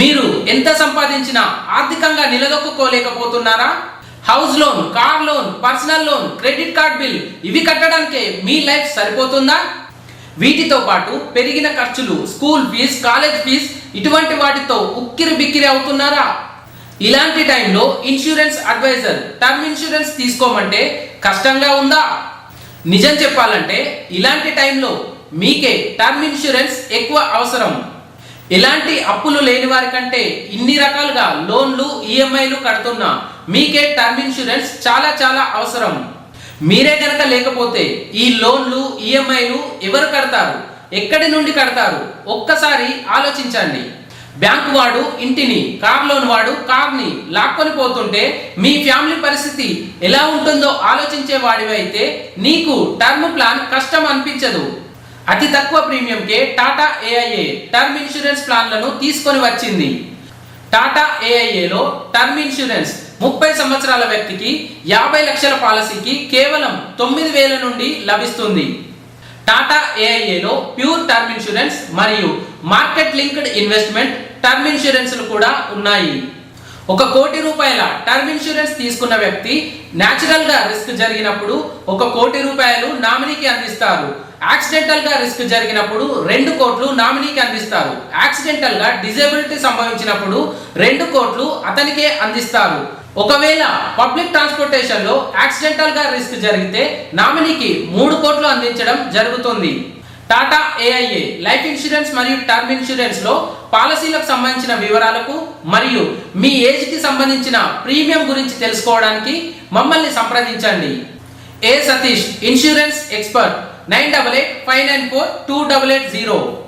మీరు ఎంత సంపాదించినా ఆర్థికంగా నిలదొక్కుకోలేకపోతున్నారా house loan car loan personal loan credit card bill ఇవి కట్టడానికే మీ లైఫ్ సరిపోతుందా వీటితో పాటు పెరిగిన ఖర్చులు స్కూల్ ఫీజ్ కాలేజ్ ఫీజ్ ఇటువంటి వాటితో ఉక్కిరి బిక్కిరి అవుతున్నారా ఇలాంటి టైంలో ఇన్సూరెన్స్ అడ్వైజర్ టర్మ్ ఇన్సూరెన్స్ తీసుకోమంటే కష్టంగా ఉందా నిజం చెప్పాలంటే ఇలాంటి టైంలో మీకే టర్మ్ ఇన్సూరెన్స్ ఎక్కువ అవసరం ఇలాంటి అప్పులు లేని వారి కంటే ఇన్ని రకాలుగా లోన్లు ఈఎంఐలు కడుతున్నా మీకే టర్మ్ ఇన్సూరెన్స్ చాలా చాలా అవసరం మీరే కనుక లేకపోతే ఈ లోన్లు ఈఎంఐలు ఎవరు కడతారు ఎక్కడి నుండి కడతారు ఒక్కసారి ఆలోచించండి బ్యాంక్ వాడు ఇంటిని కార్ లోన్ వాడు కార్ని లాక్కొని పోతుంటే మీ ఫ్యామిలీ పరిస్థితి ఎలా ఉంటుందో ఆలోచించే వాడివైతే నీకు టర్మ్ ప్లాన్ కష్టం అనిపించదు అతి తక్కువ ప్రీమియంకే టాటా ఏఐఏ టర్మ్ ఇన్సూరెన్స్ ప్లాన్లను తీసుకొని వచ్చింది టాటా ఏఐఏలో టర్మ్ ఇన్సూరెన్స్ ముప్పై సంవత్సరాల వ్యక్తికి యాభై లక్షల పాలసీకి కేవలం తొమ్మిది వేల నుండి లభిస్తుంది టాటా ఏఐఏలో ప్యూర్ టర్మ్ ఇన్సూరెన్స్ మరియు మార్కెట్ లింక్డ్ ఇన్వెస్ట్మెంట్ టర్మ్ ఇన్సూరెన్స్లు కూడా ఉన్నాయి ఒక కోటి రూపాయల టర్మ్ ఇన్సూరెన్స్ తీసుకున్న వ్యక్తి న్యాచురల్గా రిస్క్ జరిగినప్పుడు ఒక కోటి రూపాయలు నామినీకి అందిస్తారు యాక్సిడెంటల్ గా రిస్క్ జరిగినప్పుడు రెండు కోట్లు నామినీకి అందిస్తారు యాక్సిడెంటల్ గా డిజేబిలిటీ సంభవించినప్పుడు రెండు కోట్లు అతనికే అందిస్తారు ఒకవేళ పబ్లిక్ ట్రాన్స్పోర్టేషన్ లో యాక్సిడెంటల్ గా రిస్క్ జరిగితే నామినీకి మూడు కోట్లు అందించడం జరుగుతుంది టాటా ఏఐఏ లైఫ్ ఇన్సూరెన్స్ మరియు టర్మ్ ఇన్సూరెన్స్ లో పాలసీలకు సంబంధించిన వివరాలకు మరియు మీ ఏజ్కి సంబంధించిన ప్రీమియం గురించి తెలుసుకోవడానికి మమ్మల్ని సంప్రదించండి A. Satish, insurance expert, 988594-2880.